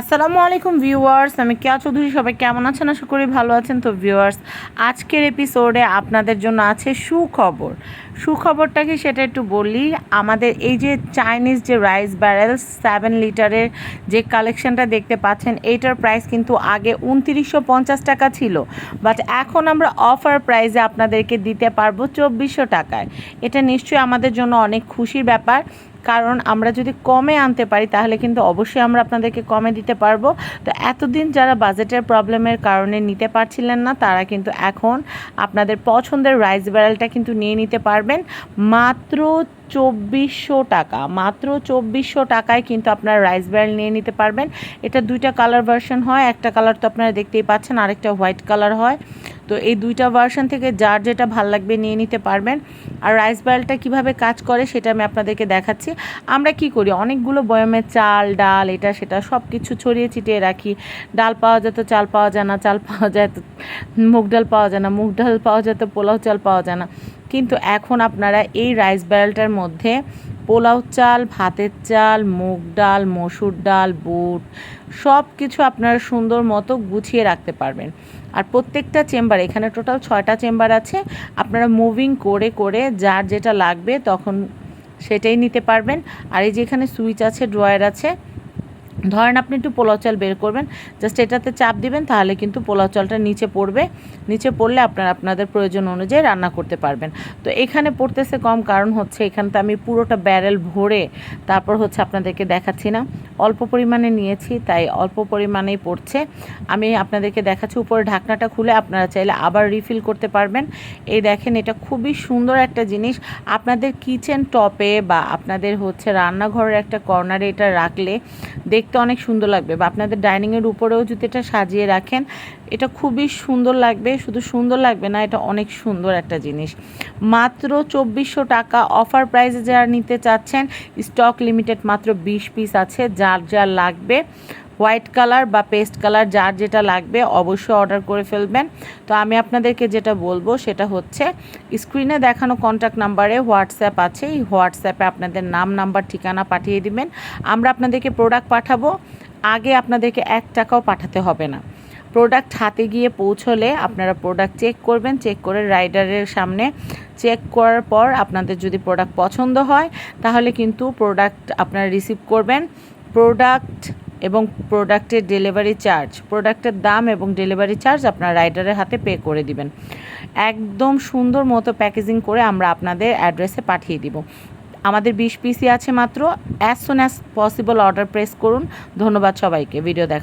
আসসালামু আলাইকুম ভিউয়ার্স, আমি কেয়া চৌধুরী, সবাই কেমন আছেন? আশা করি ভালো আছেন। তো ভিউয়ার্স, আজকের এপিসোডে আপনাদের জন্য আছে সুখবর। সুখবরটা কি সেটা একটু বলি। আমাদের এই যে চাইনিজ যে রাইস ব্যারেল সেভেন লিটারের যে কালেকশনটা দেখতে পাচ্ছেন, এইটার প্রাইস কিন্তু আগে উনত্রিশশো পঞ্চাশ টাকা ছিল। বাট এখন আমরা অফার প্রাইসে আপনাদেরকে দিতে পারব চব্বিশশো টাকায়। এটা নিশ্চয়ই আমাদের জন্য অনেক খুশির ব্যাপার। কারণ আমরা যদি কমে আনতে পারি, তাহলে কিন্তু অবশ্যই আমরা আপনাদেরকে কমে দিতে পারব। তো এতদিন যারা বাজেটের প্রবলেমের কারণে নিতে পারছিলেন না, তারা কিন্তু এখন আপনাদের পছন্দের রাইস ব্যারেলটা কিন্তু নিয়ে নিতে পারবেন। মাত্র চব্বিশশো টাকা, মাত্র চব্বিশশো টাকায় কিন্তু আপনারা রাইস ব্যারেল নিয়ে নিতে পারবেন। এটা দুইটা কালার ভার্সন হয়, একটা কালার তো আপনারা দেখতেই পাচ্ছেন, আরেকটা হোয়াইট কালার হয়। তো এই দুইটা ভার্সন থেকে যার যেটা ভালো লাগবে নিয়ে নিতে পারবেন। আর রাইস ব্যারেলটা কীভাবে কাজ করে সেটা আমি আপনাদেরকে দেখাচ্ছি। আমরা কি করি? অনেকগুলো বয়মের চাল, ডাল, এটা, সেটা সব কিছু ছড়িয়ে ছিটিয়ে রাখি। ডাল পাওয়া যেত, চাল পাওয়া যায় না, চাল পাওয়া যায় তো মুগ ডাল পাওয়া যায় না, মুগ ডাল পাওয়া যায় তো পোলাও চাল পাওয়া যায় না। কিন্তু এখন আপনারা এই রাইস ব্যারেলটার মধ্যে পোলাও চাল, ভাতের চাল, মুগ ডাল, মসুর ডাল, বুট সব কিছু আপনারা সুন্দর মতো গুছিয়ে রাখতে পারবেন। আর প্রত্যেকটা চেম্বার, এখানে টোটাল ছয়টা চেম্বার আছে, আপনারা মুভিং করে করে যার যেটা লাগবে তখন সেটাই নিতে পারবেন। আর এই যে এখানে সুইচ আছে, ড্রয়ার আছে ধরেন আপনি একটু পোলাও চাল বের করবেন জাস্ট এটাতে চাপ দিবেন, তাহলে কিন্তু পোলাও চালটা নিচে পড়বে, নিচে পড়লে আপনার, আপনাদের প্রয়োজন অনুযায়ী রান্না করতে পারবেন। তো এখানে পড়তেছে কম, কারণ হচ্ছে এখানে তো আমি পুরোটা ব্যারেল ভরে তারপর হচ্ছে আপনাদেরকে দেখাচ্ছি না। অল্প পরিমাণে নিয়েছি, তাই অল্প পরিমাণেই পড়ছে। আমি আপনাদেরকে দেখাচ্ছি উপরে ঢাকনাটা খুলে আপনারা চাইলে আবার রিফিল করতে পারবেন। এই দেখেন, এটা খুবই সুন্দর একটা জিনিস। আপনাদের কিচেন টপে বা আপনাদের হচ্ছে রান্নাঘরের একটা কর্নারে এটা রাখলে দেখতে অনেক সুন্দর লাগবে বা আপনাদের ডাইনিংয়ের উপরেও যদি এটা সাজিয়ে রাখেন এটা খুবই সুন্দর লাগবে, শুধু সুন্দর লাগবে না, এটা অনেক সুন্দর একটা জিনিস। মাত্র চব্বিশশো টাকা অফার প্রাইসে যারা নিতে চাচ্ছেন, স্টক লিমিটেড মাত্র বিশ পিস আছে, যার যার লাগবে, হোয়াইট কালার বা পেস্ট কালার, যার যেটা লাগবে অবশ্যই অর্ডার করে ফেলবেন। তো আমি আপনাদেরকে যেটা বলব, সেটা হচ্ছে, স্ক্রিনে দেখানো কন্ট্যাক্ট নাম্বারে হোয়াটসঅ্যাপ আছে, এই হোয়াটসঅ্যাপে আপনাদের নাম, নাম্বার, ঠিকানা পাঠিয়ে দিবেন। আমরা আপনাদেরকে প্রোডাক্ট পাঠাবো, আগে আপনাদেরকে এক টাকাও পাঠাতে হবে না। প্রোডাক্ট হাতে গিয়ে পৌঁছলে আপনারা প্রোডাক্ট চেক করবেন চেক করে রাইডারের সামনে চেক করার পর আপনাদের যদি প্রোডাক্ট পছন্দ হয়, তাহলে কিন্তু প্রোডাক্ট আপনারা রিসিভ করবেন। প্রোডাক্ট এবং প্রোডাক্টের ডেলিভারি চার্জ প্রোডাক্টের দাম এবং ডেলিভারি চার্জ আপনার রাইডারের হাতে পে করে দিবেন। একদম সুন্দর মতো প্যাকেজিং করে আমরা আপনাদের অ্যাড্রেসে পাঠিয়ে দিব। আমাদের বিশ পিসি আছে মাত্র। As soon as possible order press করুন। ধন্যবাদ সবাইকে। ভিডিও দেখা